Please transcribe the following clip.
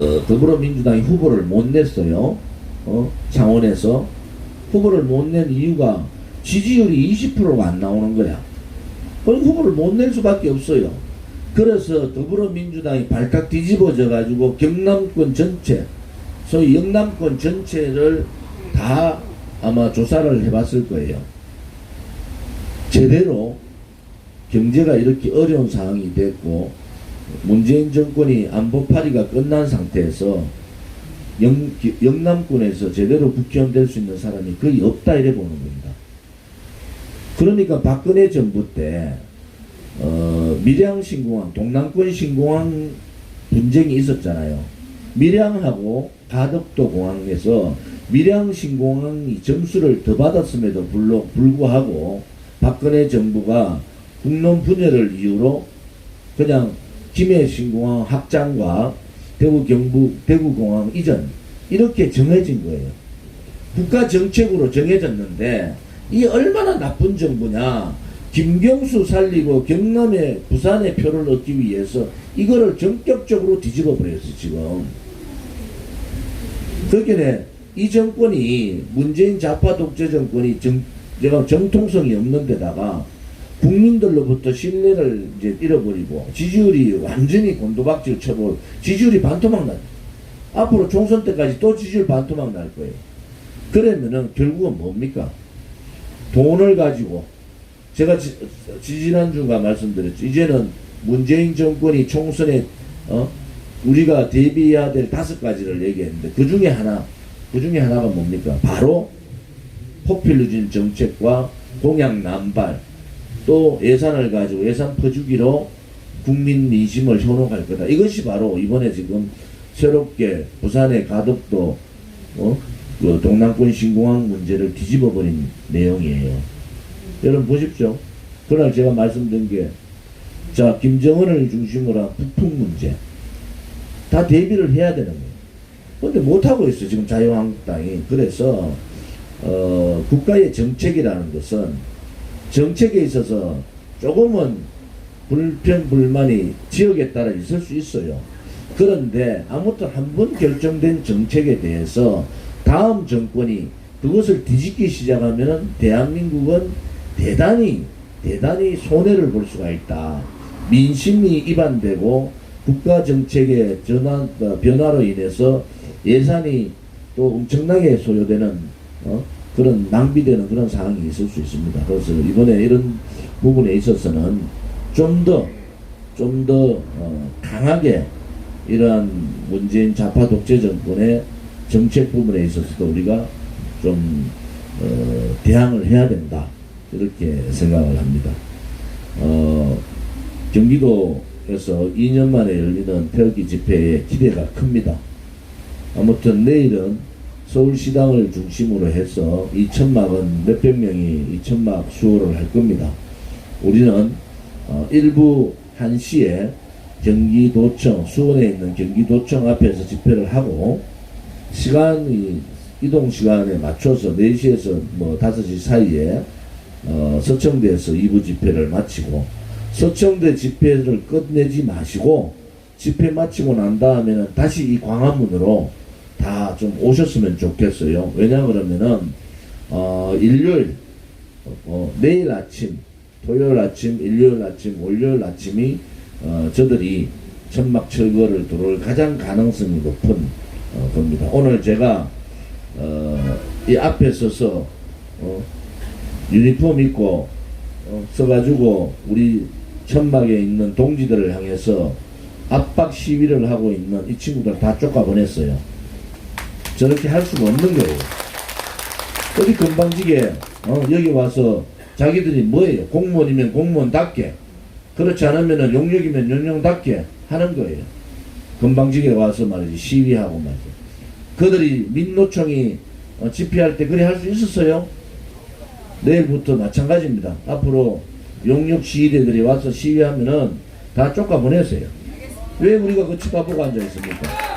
어, 더불어민주당이 후보를 못 냈어요. 어, 창원에서 후보를 못 낸 이유가 지지율이 20%가 안 나오는 거야. 그럼 후보를 못 낼 수밖에 없어요. 그래서 더불어민주당이 발칵 뒤집어져 가지고 경남권 전체, 소위 영남권 전체를 다 아마 조사를 해봤을 거예요. 제대로 경제가 이렇게 어려운 상황이 됐고 문재인 정권이 안보파리가 끝난 상태에서 영, 기- 영남권에서 제대로 국회의원 될 수 있는 사람이 거의 없다 이래 보는 겁니다. 그러니까 박근혜 정부 때 어, 밀양 신공항, 동남권 신공항 분쟁이 있었잖아요. 밀양하고 가덕도 공항에서 밀양 신공항이 점수를 더 받았음에도 불구하고 박근혜 정부가 국론 분열을 이유로 그냥 김해 신공항 확장과 대구 경북 대구공항 이전 이렇게 정해진 거예요. 국가 정책으로 정해졌는데 이 얼마나 나쁜 정부냐. 김경수 살리고 경남에 부산의 표를 얻기 위해서 이거를 전격적으로 뒤집어 버렸어 지금. 그렇게 이 정권이 문재인 좌파 독재 정권이 정, 제가 정통성이 없는 데다가 국민들로부터 신뢰를 이제 잃어버리고 지지율이 완전히 곤도박질 쳐볼 지지율이 반토막 날 앞으로 총선 때까지 또 지지율 반토막 날 거예요. 그러면은 결국은 뭡니까? 돈을 가지고 제가 지, 지난주가 말씀드렸죠. 이제는 문재인 정권이 총선에 어? 우리가 대비해야 될 다섯 가지를 얘기했는데 그 중에 하나 그 중에 하나가 뭡니까? 바로 포퓰리즘 정책과 공약 남발 또 예산을 가지고 예산 퍼주기로 국민 민심을 현혹할 거다. 이것이 바로 이번에 지금 새롭게 부산의 가덕도 어? 그 동남권 신공항 문제를 뒤집어버린 내용이에요. 여러분 보십시오. 그날 제가 말씀드린 게, 자, 김정은을 중심으로 한 북풍 문제. 다 대비를 해야 되는 거예요. 근데 못하고 있어요. 지금 자유한국당이. 그래서, 어, 국가의 정책이라는 것은 정책에 있어서 조금은 불편, 불만이 지역에 따라 있을 수 있어요. 그런데 아무튼 한 번 결정된 정책에 대해서 다음 정권이 그것을 뒤집기 시작하면은 대한민국은 대단히 대단히 손해를 볼 수가 있다. 민심이 이반되고 국가 정책의 전환 어, 변화로 인해서 예산이 또 엄청나게 소요되는 어? 그런 낭비되는 그런 상황이 있을 수 있습니다. 그래서 이번에 이런 부분에 있어서는 좀 더 좀더 어, 강하게 이러한 문재인 좌파 독재 정권의 정책 부분에 있어서도 우리가 좀 어, 대항을 해야 된다 이렇게 생각을 합니다. 어, 경기도에서 2년 만에 열리는 태극기 집회에 기대가 큽니다. 아무튼 내일은 서울시당을 중심으로 해서 2천막은 몇백 명이 2천막 수호를 할 겁니다. 우리는 어, 일부 1시에 경기도청, 수원에 있는 경기도청 앞에서 집회를 하고 시간이 이동 시간에 맞춰서 4시에서 뭐 5시 사이에 어, 서청대에서 2부 집회를 마치고 서청대 집회를 끝내지 마시고 집회 마치고 난 다음에는 다시 이 광화문으로 다 좀 오셨으면 좋겠어요. 왜냐 그러면은 어, 일요일 어, 내일 아침 토요일 아침, 일요일 아침, 월요일 아침이 어, 저들이 천막 철거를 들어올 가장 가능성이 높은 어, 겁니다. 오늘 제가 어, 이 앞에 서서 어, 유니폼 입고 어, 써가지고 우리 천막에 있는 동지들을 향해서 압박 시위를 하고 있는 이 친구들 다 쫓아보냈어요. 저렇게 할 수가 없는 거예요. 어디 금방지게 어, 여기 와서 자기들이 뭐예요? 공무원이면 공무원답게 그렇지 않으면 용역이면 용역답게 하는 거예요. 금방지게 와서 말이지 시위하고 말이지. 그들이 민노총이 어, 집회할 때 그래 할 수 있었어요? 내일부터 마찬가지입니다. 앞으로 용역 시위대들이 와서 시위하면은 다 쫓아보내세요. 왜 우리가 그 쳐다보고 앉아 있습니까?